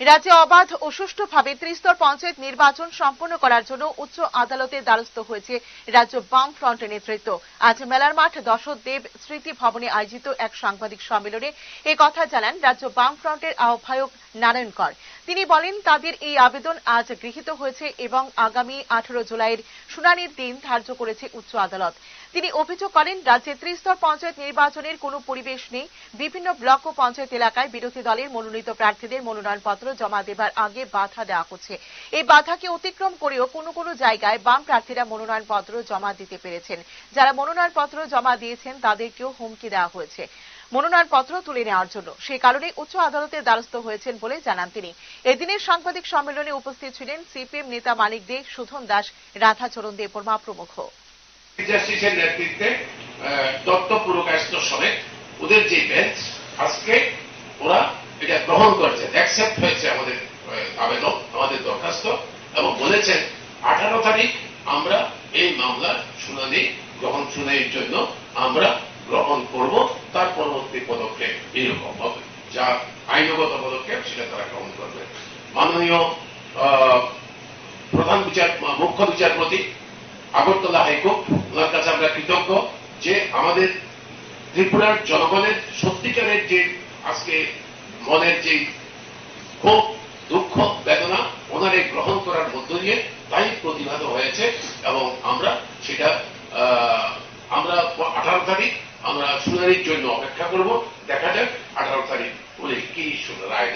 রাজ্যে অবাধ ও সুষ্ঠুভাবে ত্রিস্তর পঞ্চায়েত নির্বাচন সম্পন্ন করার জন্য উচ্চ আদালতের দ্বারস্থ হয়েছে রাজ্য বাম ফ্রন্টের নেতৃত্ব। আজ মেলার মাঠ দশদেব স্মৃতি ভবনে আয়োজিত এক সাংবাদিক সম্মেলনে কথা জানান রাজ্য বাম ফ্রন্টের আহ্বায়ক নারায়ণ কর। তিনি বলেন, তাদের এই আবেদন আজ গৃহীত হয়েছে এবং আগামী আঠারো জুলাইয়ের শুনানির দিন ধার্য করেছে উচ্চ আদালত। তিনি অভিযোগ করেন, রাজ্যে ত্রিস্তর পঞ্চায়েত নির্বাচনের কোনো পরিবেশ নেই। বিভিন্ন ব্লক ও পঞ্চায়েত এলাকায় বিরোধী দলের মনোনীত প্রার্থীদের মনোনয়নপত্র জমা দেবার আগে বাধা দেওয়া হচ্ছে। এই বাধাকে অতিক্রম করেও কোনো কোনো জায়গায় বাম প্রার্থীরা মনোনয়নপত্র জমা দিতে পেরেছেন। যারা মনোনয়নপত্র জমা দিয়েছেন, তাদেরকেও হুমকি দেওয়া হয়েছে। মনোনয়নপত্র তুলে নেওয়ার জন্য। সে কারণে উচ্চ আদালতের দ্বারস্থ হয়েছেন বলে জানান তিনি। এদিনের সাংবাদিক সম্মেলনে উপস্থিত ছিলেন সিপিএম নেতা মানিক দে, সুধন দাস, রাধাচরণ দেববর্মা প্রমুখ। ওদের যে বেঞ্চ আজকে ওরা এটা গ্রহণ অ্যাকসেপ্ট হয়েছে আমাদের আবেদন, আমাদের দরখাস্ত এবং বলেছেন, আঠারো তারিখ আমরা এই মামলার শুনানি গ্রহণ শুনানির জন্য আমরা গ্রহণ করব তার পরবর্তী পদক্ষেপ এইরকম যা আইনগত পদক্ষেপ সেটা তারা গ্রহণ করবে। মাননীয় প্রধান বিচার, মুখ্য বিচারপতি আগরতলা হাইকোর্ট, ওনার কাছে আমরা কৃতজ্ঞ যে আমাদের ত্রিপুরার জনগণের সত্যিকারের যে আজকে মনের যে ক্ষোভ, দুঃখ, বেদনা, ওনারে গ্রহণ করার মধ্য দিয়ে তাই প্রতিভাত হয়েছে এবং আমরা সেটা আমরা আঠারো তারিখ আমরা শুনানির জন্য অপেক্ষা করব দেখা যাক আঠারো তারিখ উনি কি রায়।